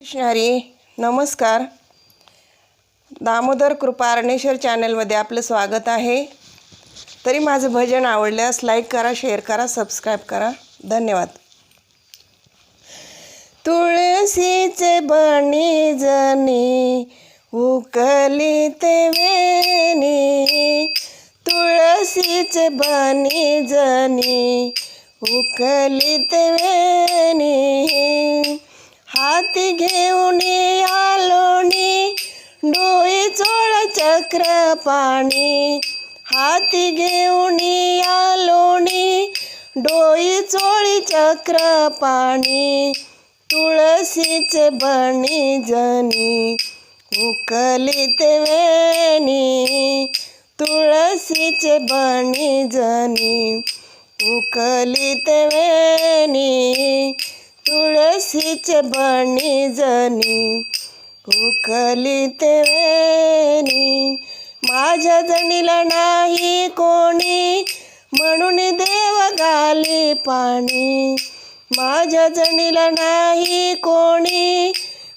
कृष्णारी नमस्कार. दामोदर कृपा अरणेश्वर चॅनलमध्ये आपलं स्वागत आहे. तरी माझं भजन आवडल्यास लाईक करा शेअर करा सबस्क्राईब करा. धन्यवाद. तुळशीचे बणी जनी उकलीते वेणी. तुळशीचे बणी जनी उकलीते वेणी. हाती घेऊन आलोणी डोई चोळ चक्र पाणी. हाती घेऊन आलोणी डोई चोळी चक्र पाणी. तुळशीचे बणी जनी. उकलीते वेणी. तुळशीचे बणी जनी. उकलीते वेणी. तुळशीचे बणी जनी उकलीते तेनी माझ्या जणीला नाही कोणी म्हणून देव घाली पाणी. माझ्या जणीला नाही कोणी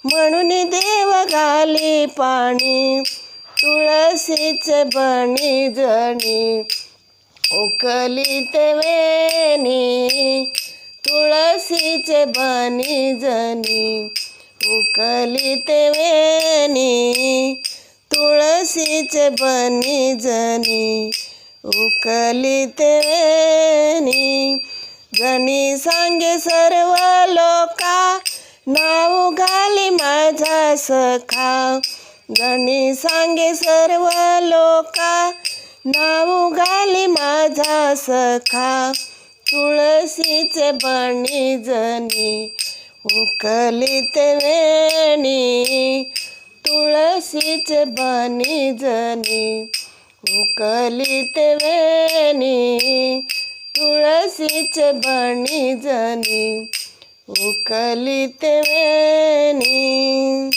म्हणून देव घाली पाणी. तुळशीच बणी जणी उकली वेणी तुळशीचे बनी जनी उकलीते वेणी. तुळशीचे बनी जनी उकलीते वेणी. जनी सांगे सर्व लोका नाव घाली माझा सखा. जनी सांगे सर्व लोका नाव घाली माझा सखा. तुळशीचे बाणी जनी उकलीते वेणी. तुळशीचे बणी जनी उकलीते वेणी. तुळशीचे बणी जनी उकलीते वेणी.